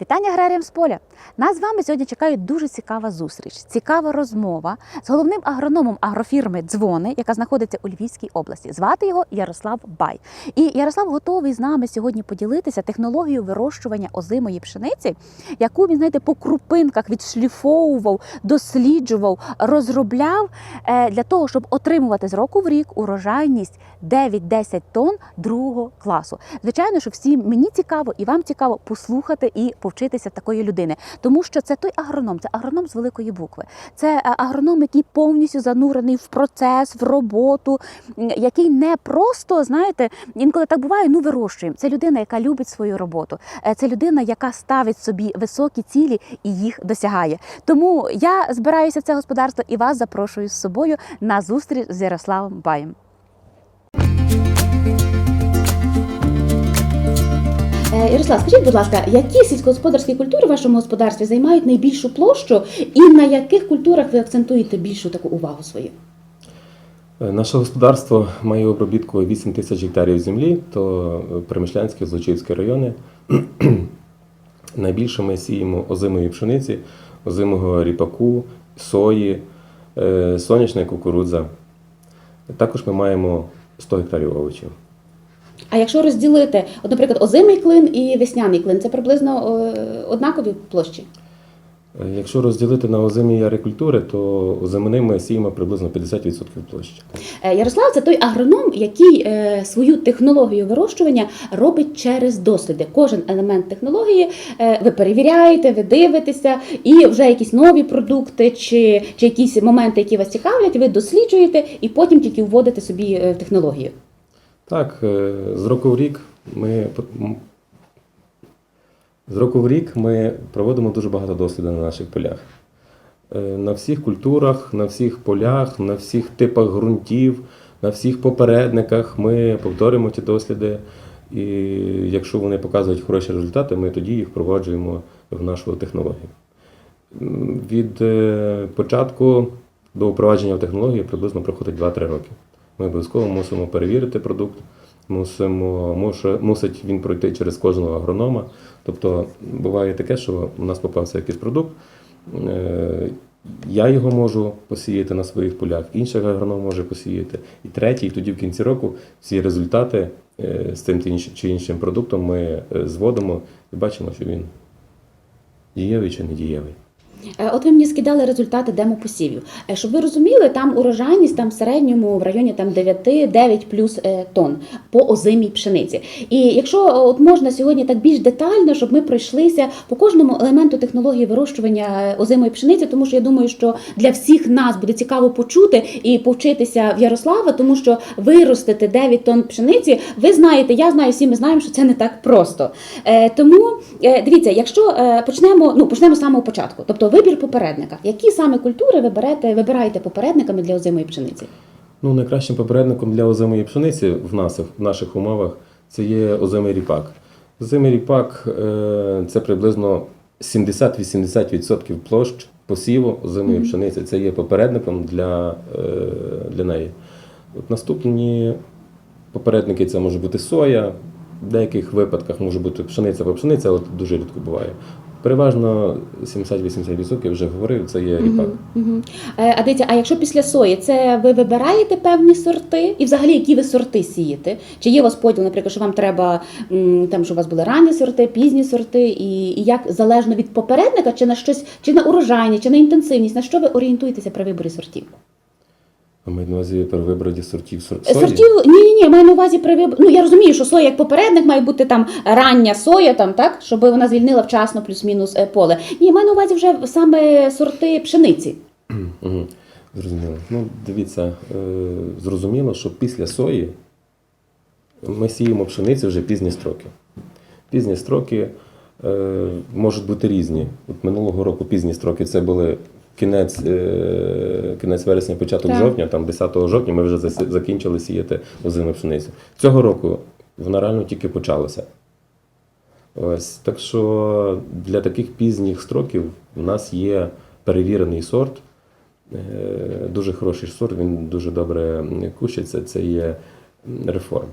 Вітання аграріям з поля. Нас з вами сьогодні чекає дуже цікава зустріч, цікава розмова з головним агрономом агрофірми Дзвони, яка знаходиться у Львівській області. Звати його Ярослав Бай. І Ярослав готовий з нами сьогодні поділитися технологією вирощування озимої пшениці, яку він знаєте по крупинках відшліфовував, досліджував, розробляв е, для того, щоб отримувати з року в рік урожайність 9-10 тонн другого класу. Звичайно, що всім мені цікаво і вам цікаво послухати і повчитися такої людини, тому що це той агроном, це агроном з великої букви. Це е, агроном, який повністю занурений в процес, в роботу, який не просто знаєте, інколи так буває. Ну вирощуємо. Це людина, яка любить свою роботу. Е, Це людина, яка ставить собі високі цілі і їх досягає. Тому я збираюся в це господарство і вас запрошую з собою на зустріч з Ярославом Баєм. Ярослав, скажіть, будь ласка, які сільськогосподарські культури в вашому господарстві займають найбільшу площу, і на яких культурах ви акцентуєте більшу таку увагу свою? Е, Наше господарство має обробітку 8 тисяч гектарів землі, то е, Перемишлянські, райони. Найбільше ми сіємо озимої пшениці, озимого ріпаку, сої, е, сонячна кукурудза. Також ми маємо 100 гектарів овочів. А якщо розділити, от, наприклад, озимий клин і весняний клин, це приблизно е, однакові площі? Е, Якщо розділити на озимі і арикультури, то озимини ми сіємо приблизно 50% площі. Е, Ярослав це той агроном, який свою технологію вирощування робить через досліди. Кожен елемент технології ви перевіряєте, ви дивитеся, і вже якісь нові продукти чи, чи якісь моменти, які вас цікавлять, ви досліджуєте і потім тільки вводите собі в технологію. Так, е, з року в рік ми з року в рік ми проводимо дуже багато дослідів на наших полях. Е, На всіх культурах, на всіх полях, на всіх типах ґрунтів, на всіх попередниках ми повторюємо ті досліди. І якщо вони показують хороші результати, ми тоді їх впроваджуємо в нашу технологію. Від е, початку до впровадження в технологію приблизно проходить 2-3 роки. Ми обов'язково мусимо перевірити продукт, мусимо, муше- мусить він пройти через кожного агронома. Тобто буває таке, що у нас попався якийсь продукт, е, я його можу посіяти на своїх полях, інший агроном може посіяти, і третій, і тоді в кінці року всі результати е, з цим чи іншим продуктом ми е, зводимо і бачимо, що він дієвий чи не дієвий. От ви мені скидали результати демопосівів. Е, Щоб ви розуміли, там урожайність там в середньому в районі там 9-9 плюс е, тонн по озимій пшениці. І якщо е, от можна сьогодні так більш детально, щоб ми пройшлися по кожному елементу технології вирощування е, озимої пшениці, тому що я думаю, що для всіх нас буде цікаво почути і повчитися в Ярослава, тому що виростити 9 тонн пшениці, ви знаєте, я знаю, всі ми знаємо, що це не так просто. Е, тому е, дивіться, якщо е, почнемо, ну почнемо з самого початку, тобто вибір попередника. Які саме культури ви берете, вибираєте попередниками для озимої пшениці? Ну, найкращим попередником для озимої пшениці в наших, в наших умовах це є озимий ріпак. Озимий ріпак е, це приблизно 70-80% площ посіву озимої пшениці. Це є попередником для, е, для неї. От наступні попередники це може бути соя, в деяких випадках може бути пшениця або пшениця, але дуже рідко буває. Переважно 70-80% вже говорив, це є ріпак. Мгм. Е, А дивіться, а якщо після сої, це ви вибираєте певні сорти, і взагалі які ви сорти сієте? Чи є у вас поділ, наприклад, що вам треба там, щоб у вас були ранні сорти, пізні сорти, і, і як залежно від попередника, чи на щось, чи на урожайність, чи на інтенсивність, на що ви орієнтуєтеся при виборі сортів? А ми на увазі при виборі сортів сор- сої. Сортів ні, ні, ні, маю на увазі при виборі. Ну я розумію, що соя як попередник має бути там рання соя, там так, щоб вона звільнила вчасно плюс-мінус е, поле. Ні, маю на увазі вже саме сорти пшениці. Угу. Зрозуміло. Ну, дивіться, е, зрозуміло, що після сої ми сіємо пшеницю вже пізні строки. Пізні строки е, можуть бути різні. От минулого року пізні строки це були кінець, е, кінець вересня, початок Так. жовтня, там 10 жовтня ми вже закінчили сіяти озиму пшеницю. Цього року вона реально тільки почалася. Ось так що для таких пізніх строків у нас є перевірений сорт, е, дуже хороший сорт, він дуже добре кущиться. Це є реформ.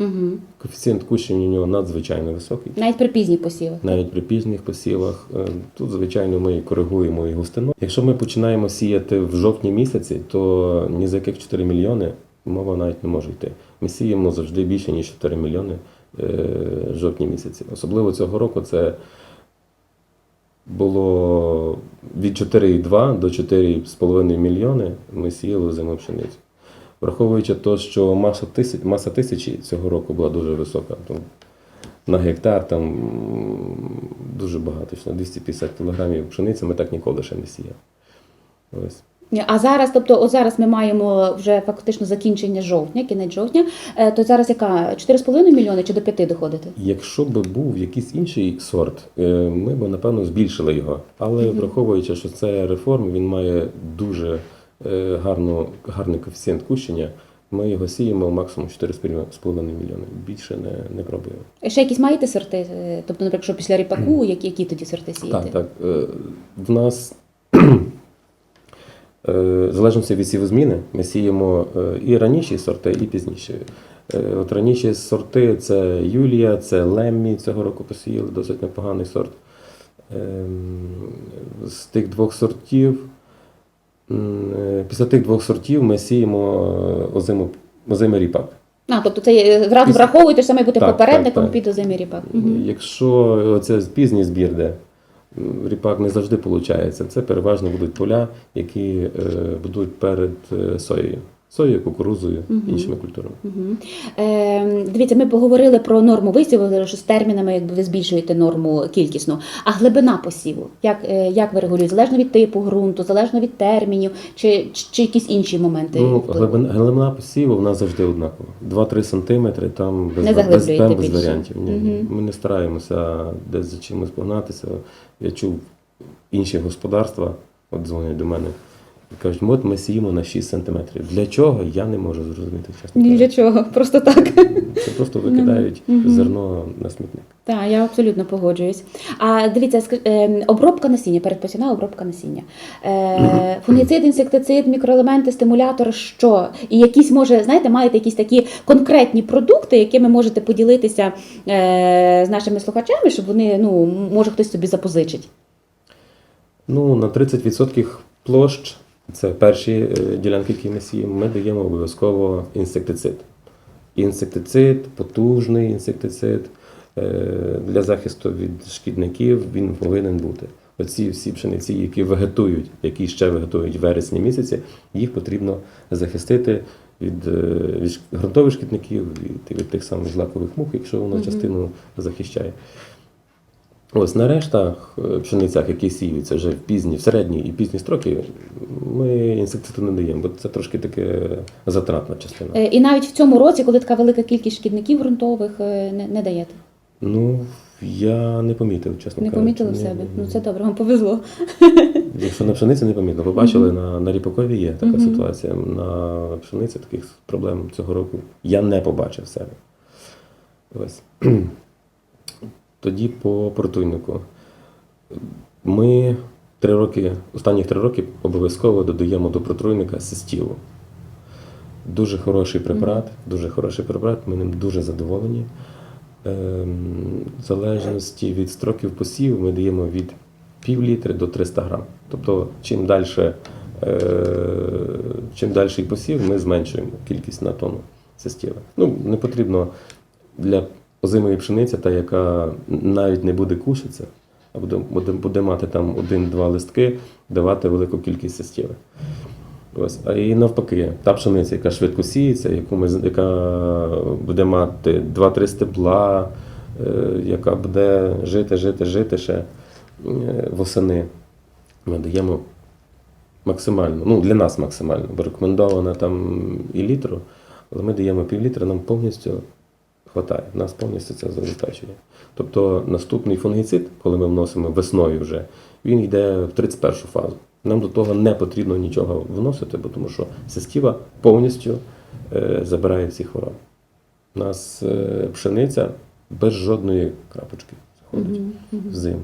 Угу. Коефіцієнт кущення у нього надзвичайно високий. Навіть при пізніх посівах. Навіть при пізніх посівах. Е, Тут, звичайно, ми коригуємо і густину. Якщо ми починаємо сіяти в жовтні місяці, то ні за яких 4 мільйони мова навіть не може йти. Ми сіємо завжди більше, ніж 4 мільйони е, в жовтні місяці. Особливо цього року це було від 4,2 до 4,5 мільйони ми сіяли зиму пшеницю. Враховуючи те, що маса тисяч, маса тисячі цього року була дуже висока. Там, на гектар там дуже багато, що на 250 кілограмів пшениці ми так ніколи ще не сіяли. Ось. А зараз, тобто, от зараз ми маємо вже фактично закінчення жовтня, кінець жовтня. е, То зараз яка 4,5 мільйони чи до 5 доходити? Якщо б був якийсь інший сорт, е, ми б напевно збільшили його. Але враховуючи, що це реформ, він має дуже гарну, гарний коефіцієнт кущення. Ми його сіємо максимум 4,5 мільйони. Більше не, не пробуємо. Ще якісь маєте сорти? Е, Тобто, наприклад, що після ріпаку, які, які тоді сорти сіяти? Так, так. Е, В нас е, в залежності від сівозміни ми сіємо е, і раніші сорти, і пізніші. Е, От раніші сорти це Юлія, це Леммі. Цього року посіяли досить непоганий сорт. Ем, З тих двох сортів, е, після тих двох сортів ми сіємо е, озиму, озимий ріпак. А, тобто це є- зразу враховуєте, що має бути Так, попередником так, так. під озимий ріпак. Якщо це пізній збір, де ріпак не завжди виходить, це переважно будуть поля, які е, будуть перед е, соєю. Соєю, кукурузою, іншими культурами. Мгм. Е, дивіться, ми поговорили про норму висіву, що з термінами якби ви збільшуєте норму кількісну. А глибина посіву, як, е, як ви регулюєте? Залежно від типу ґрунту, залежно від термінів, чи, чи, чи якісь інші моменти? Ну, глибина, глибина посіву в нас завжди однакова. 2-3 сантиметри там без, Не без, заглиблюєте без, варіантів. Ні, ні. Ми не стараємося десь за чимось погнатися. Я чув інші господарства, от дзвонять до мене. І Кажуть, от ми сіємо на 6 сантиметрів. Для чого? Я не можу зрозуміти, чесно. Ні для чого, просто так. Це просто викидають Мгм. зерно на смітник. Так, я абсолютно погоджуюсь. А дивіться, е, обробка насіння, передпосівна обробка насіння. Е, фунгіцид, інсектицид, мікроелементи, стимулятор, що? І якісь, може, знаєте, маєте якісь такі конкретні продукти, якими можете поділитися е, з нашими слухачами, щоб вони, ну, може хтось собі запозичить. Ну, на 30% площ, це перші е, ділянки, які ми сіємо, ми даємо обов'язково інсектицид. Інсектицид, потужний інсектицид е, для захисту від шкідників він повинен бути. Оці всі пшениці, які вегетують, які ще вегетують в вересні місяці, їх потрібно захистити від, е, від ґрунтових шкідників, від, від тих самих злакових мух, якщо воно частину захищає. Ось на рештах е, пшеницях, які сіються вже в пізні, в середні і пізні строки, ми інсектициду не даємо, бо це трошки таке затратна частина. Е, і навіть в цьому році, коли така велика кількість шкідників ґрунтових, е, не, не даєте. Ну, я не помітив, чесно Не кажучи. помітили в себе. Ну це добре, вам повезло. Якщо на пшениці не помітно, побачили, на, на ріпакові є така Мгм. ситуація. На пшениці таких проблем цього року я не побачив в себе. Ось. Тоді по протуйнику. Ми три роки, останні три роки обов'язково додаємо до протруйника сестілу. Дуже хороший препарат, дуже хороший препарат, ми ним дуже задоволені. Ем, В залежності від строків посіву ми даємо від пів літри до 300 грам. Тобто, чим далі, е, чим далі посів, ми зменшуємо кількість на тонну сестіли. Ну, не потрібно для озимої пшениці, та яка навіть не буде кушатися, а буде, буде, буде мати там один-два листки, давати велику кількість сестіли. Ось. А і навпаки, та пшениця, яка швидко сіється, яку ми, яка буде мати 2-3 стебла, е, яка буде жити, жити, жити ще е, восени, ми даємо максимально, ну для нас максимально, бо рекомендовано там і літру, але ми даємо пів літра, нам повністю хватає, нас повністю це забезпечує. Тобто наступний фунгіцид, коли ми вносимо весною вже, він йде в 31 фазу. Нам до того не потрібно нічого вносити, бо тому що систіва повністю е, забирає всі хвороби. У нас е, пшениця без жодної крапочки заходить в зиму.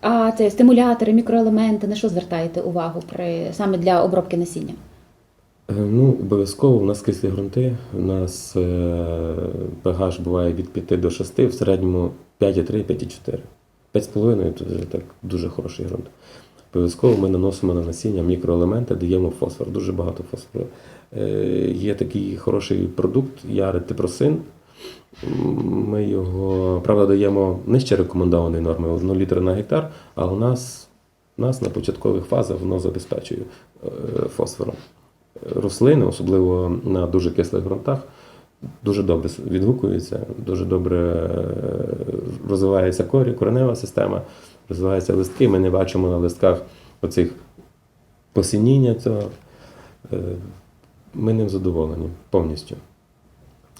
А це стимулятори, мікроелементи, на що звертаєте увагу при саме для обробки насіння? Е, Ну, обов'язково у нас кислі ґрунти. У нас е, pH буває від 5 до 6, в середньому 5,3, 5,4. 5,5 це вже так дуже хороший ґрунт. Обов'язково ми наносимо на насіння мікроелементи, даємо фосфор, дуже багато фосфору. Е, Є такий хороший продукт, яретипросин. Ми його, правда, даємо нижче рекомендованої норми 1 літр на гектар, а у нас, у нас на початкових фазах воно забезпечує фосфором. Рослини, особливо на дуже кислих ґрунтах, дуже добре відгукуються, дуже добре е, розвивається корі, коренева система, розвиваються листки. Ми не бачимо на листках оцих посініння цього. Е, Ми ним задоволені повністю.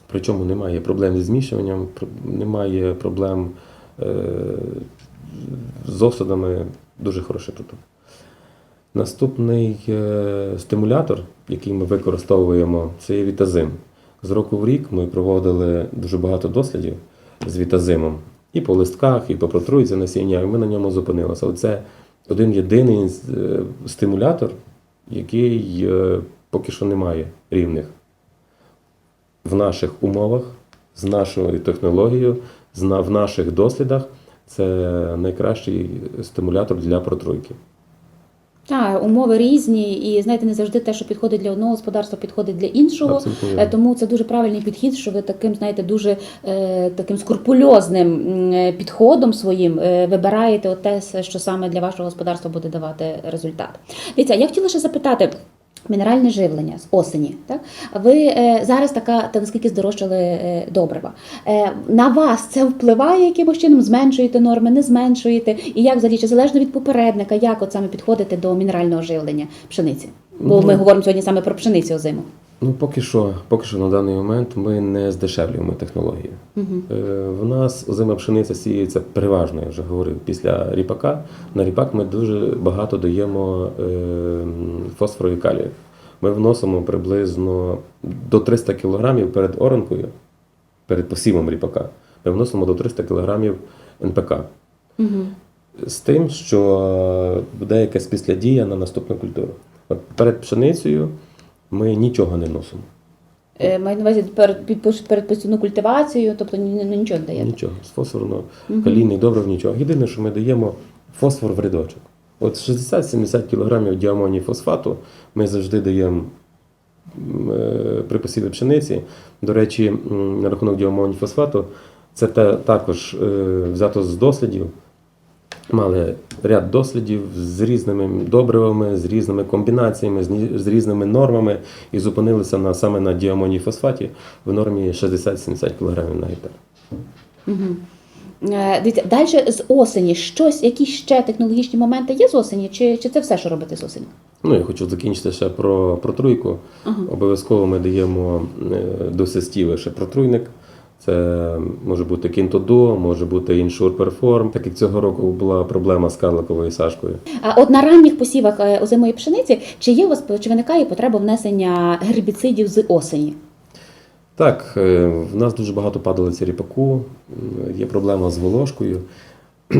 Причому немає проблем зі змішуванням, немає проблем е, з осадами. Дуже хороший продукт. Наступний е, стимулятор, який ми використовуємо, це є вітазим. З року в рік ми проводили дуже багато дослідів з вітазимом і по листках, і по протруйці насіння, і ми на ньому зупинилися. Оце один єдиний е, стимулятор, який е, поки що не має рівних в наших умовах, з нашою технологією, в наших дослідах. Це найкращий стимулятор для протруйки. Так, умови різні, і знаєте, не завжди те, що підходить для одного господарства, підходить для іншого. Абсолютно. Тому це дуже правильний підхід, що ви таким, знаєте, дуже е, таким скрупульозним е, підходом своїм е, вибираєте от те, що саме для вашого господарства буде давати результат. Дивіться, я хотіла ще запитати. Мінеральне живлення з осені, так ви е, зараз така, та наскільки здорожчали е, добрива. Е, на вас це впливає якимось чином? Зменшуєте норми, не зменшуєте? І як взагалі, чи залежно від попередника, як от саме підходите до мінерального живлення пшениці? Бо ми Ну. говоримо сьогодні саме про пшеницю озиму. Ну, поки що, поки що на даний момент ми не здешевлюємо технологію. Угу. Е, В нас озима пшениця сіється переважно, я вже говорив, після ріпака. На ріпак ми дуже багато даємо е, фосфору і калію. Ми вносимо приблизно до 300 кг перед оранкою, перед посівом ріпака. Ми вносимо до 300 кг НПК. Угу. З тим, що буде якась післядія на наступну культуру. От перед пшеницею ми нічого не вносимо. Е, Маю на увазі перед, під- перед постійну культивацію, тобто ні, ну, нічого не даєте. Нічого, з фосфорно, калійний добрив, нічого. Єдине, що ми даємо фосфор в рядочок. От 60-70 кг діамонії фосфату ми завжди даємо м, е, при посіві пшениці. До речі, м, на рахунок діамонії фосфату, це те, також е, взято з дослідів. Мали ряд дослідів з різними добривами, з різними комбінаціями, з, різними нормами і зупинилися на, саме на діамонії фосфаті в нормі 60-70 кг на гектар. Угу. Дивіться, далі з осені щось, якісь ще технологічні моменти є з осені, чи, чи це все, що робите з осені? Ну, я хочу закінчити ще про протруйку. Ага. Обов'язково ми даємо е, до сестіви ще протруйник. Це може бути кінтодо, може бути іншур перформ. Так як цього року була проблема з карликовою сашкою. А от на ранніх посівах е, озимої пшениці, чи є у вас чи виникає потреба внесення гербіцидів з осені? Так, е, в нас дуже багато падалиці ріпаку, є проблема з волошкою.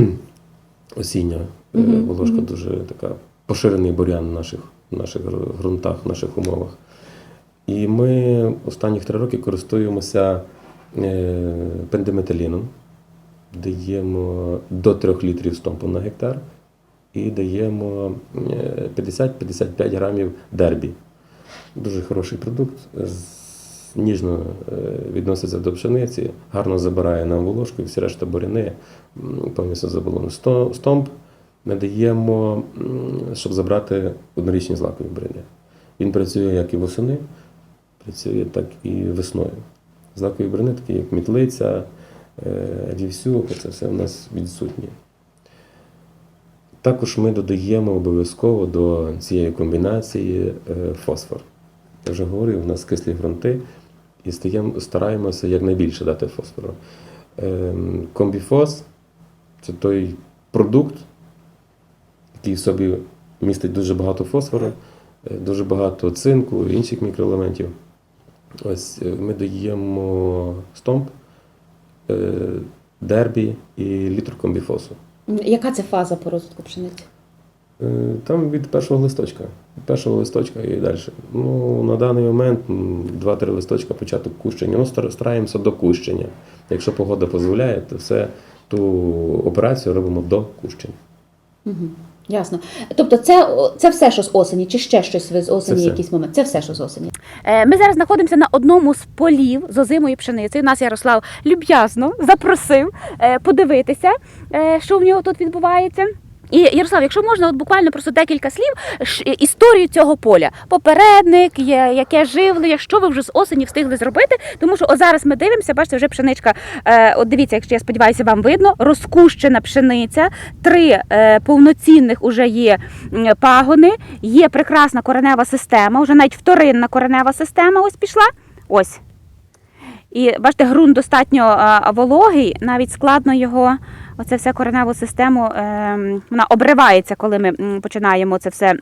Осіння е, волошка дуже така поширений бурян в наших, в наших ґрунтах, в наших умовах. І ми останніх три роки користуємося е, пендиметаліном, даємо до 3 літрів стомпу на гектар і даємо е, 50-55 грамів дербі. Дуже хороший продукт. Ніжно е, відноситься до пшениці, гарно забирає нам волошку і всі решта буряни повністю заболони. Сто- Стомп ми даємо, щоб забрати однорічні злакові буряни. Він працює як і восени, працює так і весною. Злакові буряни, такі як мітлиця, е, вівсюк, це все в нас відсутні. Також ми додаємо обов'язково до цієї комбінації е, фосфор. Я вже говорив, у нас кислі ґрунти і стараємося якнайбільше дати фосфору. Ем, Комбіфос це той продукт, який в собі містить дуже багато фосфору, е, дуже багато цинку, інших мікроелементів. Ось е, ми даємо стомп, е, дербі і літр комбіфосу. Яка це фаза по розвитку пшениці? Е, Там від першого листочка. Від першого листочка і далі. Ну, на даний момент м, два-три листочка початок кущення. Ну, стараємося до кущення. Якщо погода дозволяє, то все ту операцію робимо до кущення. Угу. Ясно. Тобто, це, це все, що з осені, чи ще щось ви з осені, це якийсь момент? Це все, що з осені. Е, Ми зараз знаходимося на одному з полів з озимої пшениці. Нас Ярослав люб'язно запросив е, подивитися, е, що в нього тут відбувається. І Ярослав, якщо можна, от буквально просто декілька слів ш- історію цього поля. Попередник, яке живлення, що ви вже з осені встигли зробити. Тому що от зараз ми дивимося, бачите, вже пшеничка. Е, от дивіться, якщо я сподіваюся, вам видно, розкущена пшениця, три е, повноцінних уже є пагони, є прекрасна коренева система, вже навіть вторинна коренева система ось пішла. Ось. І бачите, ґрунт достатньо а, вологий, навіть складно його, оце вся кореневу систему, ем, вона обривається, коли ми починаємо це все.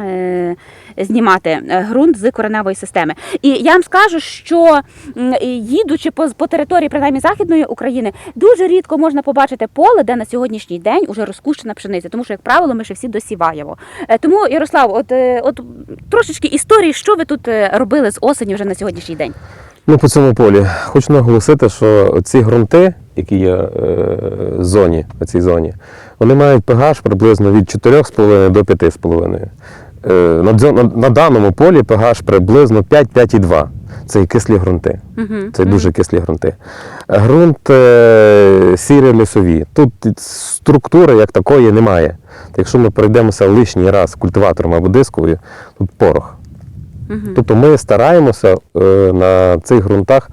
Е, Знімати е, ґрунт з кореневої системи. І я вам скажу, що їдучи по, по території принаймні західної України, дуже рідко можна побачити поле, де на сьогоднішній день уже розкущена пшениця, тому що, як правило, ми ще всі досіваємо. Е, Тому, Ярослав, от, от трошечки історії, що ви тут робили з осені вже на сьогоднішній день? Ну, по цьому полі хочу наголосити, що ці ґрунти, які є е, зоні, цій зоні, вони мають pH приблизно від 4,5 до 5,5. Е, на, даному полі pH приблизно 5-5,2. Це і кислі ґрунти. Угу. Це дуже кислі ґрунти. Ґрунт е, сірі лісові. Тут структури як такої немає. Якщо ми пройдемося лишній раз культиватором або дисковою, тут порох. Угу. Тобто ми стараємося е, на цих ґрунтах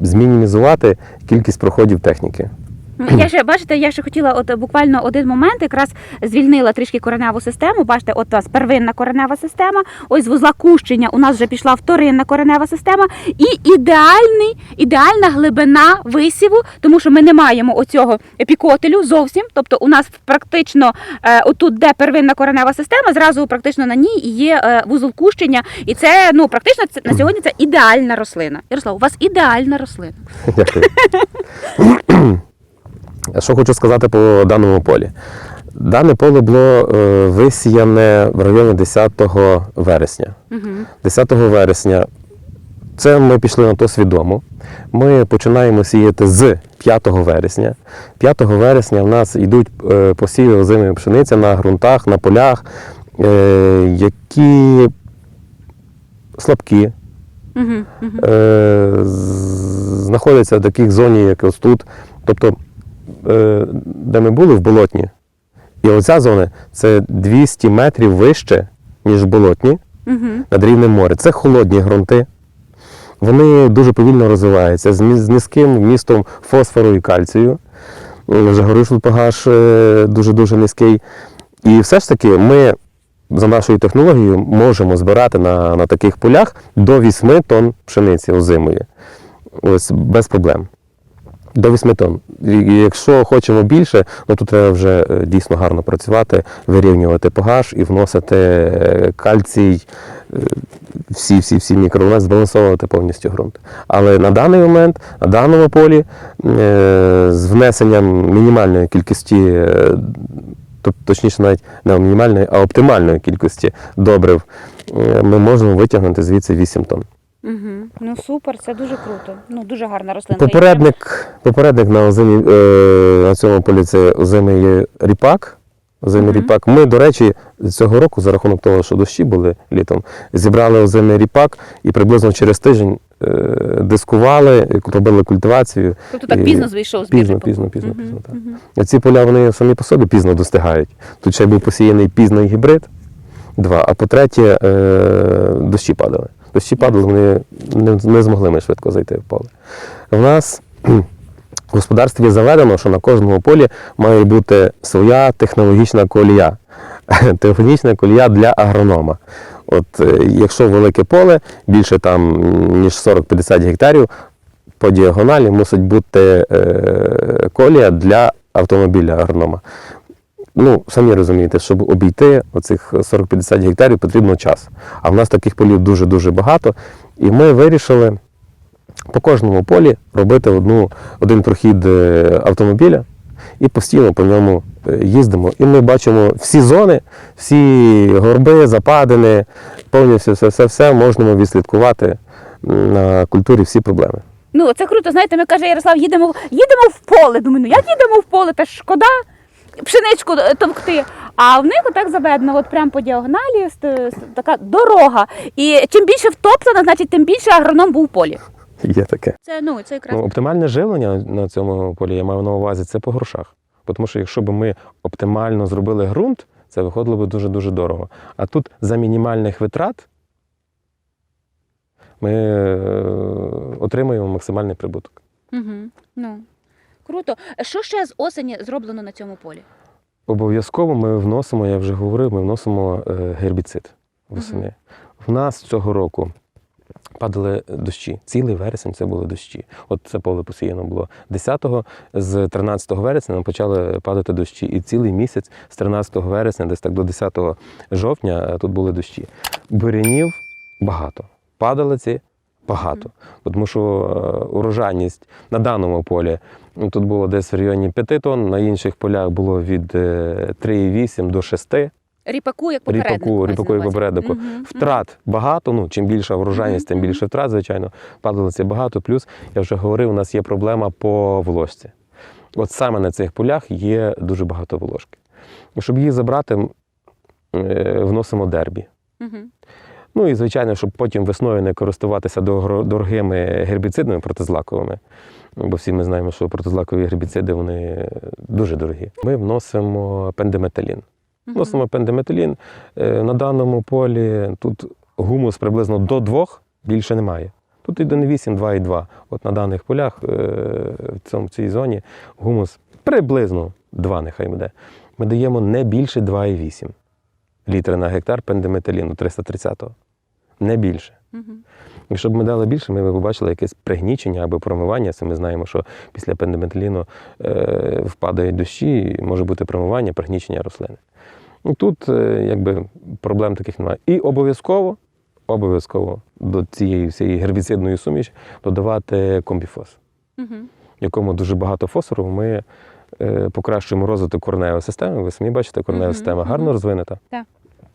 змінімізувати кількість проходів техніки. Я ще бачите, я ще хотіла от буквально один момент, якраз звільнила трішки кореневу систему. Бачите, от у нас первинна коренева система. Ось з вузла кущення у нас вже пішла вторинна коренева система, і ідеальний, ідеальна глибина висіву, тому що ми не маємо оцього епікотелю зовсім. Тобто, у нас практично е, отут, де первинна коренева система, зразу практично на ній є е, вузол кущення. І це ну практично це на сьогодні це ідеальна рослина. Ярослав, у вас ідеальна рослина. Дякую. Що хочу сказати по даному полі. Дане поле було е, висіяне в районі 10 вересня. Угу. 10 вересня це ми пішли на то свідомо. Ми починаємо сіяти з 5 вересня. 5 вересня в нас йдуть е, посіви озимої пшениці на ґрунтах, на полях, е, які слабкі, знаходяться в таких зоні, як ось тут. Тобто, де ми були в болотні. І оця зона це 200 метрів вище, ніж в болотні Угу. над рівнем моря. Це холодні ґрунти. Вони дуже повільно розвиваються з низьким вмістом фосфору і кальцію. Е, Вже говорив, що е, дуже-дуже низький. І все ж таки ми за нашою технологією можемо збирати на, на таких полях до 8 тонн пшениці озимої. Ось без проблем. До 8 тонн. Якщо хочемо більше, ну то треба вже е, дійсно гарно працювати, вирівнювати pH і вносити е, кальцій, е, всі, всі, всі мікроелементи, збалансовувати повністю ґрунт. Але на даний момент, на даному полі, з внесенням мінімальної кількості, тобто, точніше, навіть не мінімальної, а оптимальної кількості добрив, ми можемо витягнути звідси 8 тонн. Угу. Ну супер, це дуже круто. Ну дуже гарна рослина. Попередник, попередник на, озимі, е, на цьому полі це озимий ріпак. Озимий Мгм. ріпак. Ми, до речі, цього року, за рахунок того, що дощі були літом, зібрали озимий ріпак і приблизно через тиждень е, дискували, робили культивацію. Тобто так і- пізно вийшов з Пізно, пізно, пізно, Мгм, пізно, так. мгм. Ці поля вони самі по собі пізно достигають. Тут ще був посіяний пізний гібрид, два. А по-третє, е, дощі падали. Дощі падали, вони не, не змогли ми швидко зайти в поле. В нас в господарстві заведено, що на кожному полі має бути своя технологічна колія. Технологічна колія для агронома. От е, якщо велике поле, більше там ніж 40-50 гектарів, по діагоналі мусить бути е, колія для автомобіля агронома. Ну, самі розумієте, щоб обійти оцих 40-50 гектарів, потрібно час. А в нас таких полів дуже-дуже багато. І ми вирішили по кожному полі робити одну, один прохід е, автомобіля і постійно по ньому е, їздимо, і ми бачимо всі зони, всі горби, западини, повністю все, все, все можемо відслідкувати на культурі всі проблеми. Ну, це круто. Знаєте, ми каже Ярослав, їдемо, їдемо в поле. Думаю, ну як їдемо в поле? Та шкода пшеничку е, товкти. А в них отак заведено, от прямо по діагоналі, така дорога. І чим більше втоптана, значить, тим більше агроном був в полі. Є таке. Це ну це якраз. Ну, оптимальне живлення на цьому полі я маю на увазі це по грошах. Тому що якщо б ми оптимально зробили ґрунт, це виходило б дуже-дуже дорого. А тут за мінімальних витрат ми е, отримуємо максимальний прибуток. Угу. Ну круто. Що ще з осені зроблено на цьому полі? Обов'язково ми вносимо, я вже говорив, ми вносимо е, гербіцид восени. В нас цього року падали дощі. Цілий вересень це були дощі. От це поле посіяно було 10-го, з 13 вересня нам почали падати дощі. І цілий місяць з 13 вересня, десь так до 10 жовтня, е, тут були дощі. Бурянів багато. Падалиці багато. Тому що е, урожайність на даному полі тут було десь в районі 5 тонн, на інших полях було від е, 3,8 до 6 Ріпаку, як попередник. ріпаку, ріпаку увазі. попереднику. Мгм, Втрат багато. Ну чим більша врожайність, тим більше втрат, звичайно. Падалиці багато. Плюс я вже говорив, у нас є проблема по волошці. От саме на цих полях є дуже багато волошки. Щоб її забрати, е, вносимо дербі. мгм. Ну і звичайно, щоб потім весною не користуватися дорогими гербіцидами протизлаковими. Ну, Бо всі ми знаємо, що протизлакові гербіциди вони дуже дорогі. Ми вносимо пендиметалін. Мгм. Вносимо пендиметалін. Е, На даному полі тут гумус приблизно до 2, більше немає. Тут 1,8, 2,2. От на даних полях е, в цьому в цій зоні гумус приблизно 2 нехай буде. Ми даємо не більше 2,8 літри на гектар пендиметаліну 330-го. Не більше. Мгм. Якщо б ми дали більше, ми б побачили якесь пригнічення або промивання. Це ми знаємо, що після пендиметаліну е, впадають дощі, може бути промивання, пригнічення рослини. Тут е, якби проблем таких немає. І обов'язково, обов'язково до цієї всієї гербіцидної суміші додавати комбіфос, в якому дуже багато фосфору. Ми покращуємо розвиток корневої системи. Ви самі бачите, корнева mm-hmm. система гарно mm-hmm. розвинута. Так.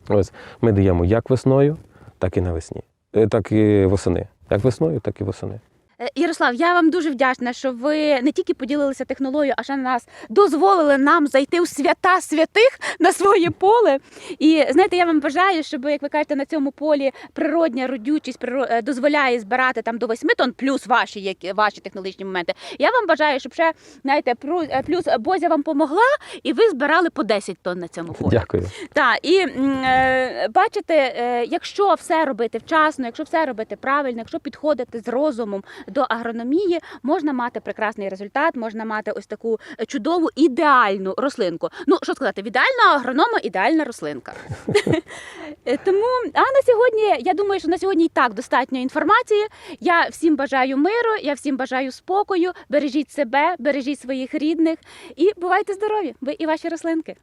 Ось ми даємо як весною, так і навесні, Е, так і восени. Як весною, так і восени. Е, Ярослав, я вам дуже вдячна, що ви не тільки поділилися технологією, а ще нас дозволили нам зайти у свята святих на своє поле. І знаєте, я вам бажаю, щоб, як ви кажете, на цьому полі природня родючість е, дозволяє збирати там до 8 тонн, плюс ваші які ваші технологічні моменти. Я вам бажаю, щоб ще знаєте, е, плюс Бозя вам помогла, і ви збирали по 10 тонн на цьому полі. Дякую. Так, і е, бачите, е, якщо все робити вчасно, якщо все робити правильно, якщо підходити з розумом до агрономії, можна мати прекрасний результат, можна мати ось таку е, чудову ідеальну рослинку. Ну що сказати, в ідеального агронома ідеальна рослинка. Е, Тому а на сьогодні я думаю, що на сьогодні і так достатньо інформації. Я всім бажаю миру, я всім бажаю спокою. Бережіть себе, бережіть своїх рідних і бувайте здорові! Ви і ваші рослинки.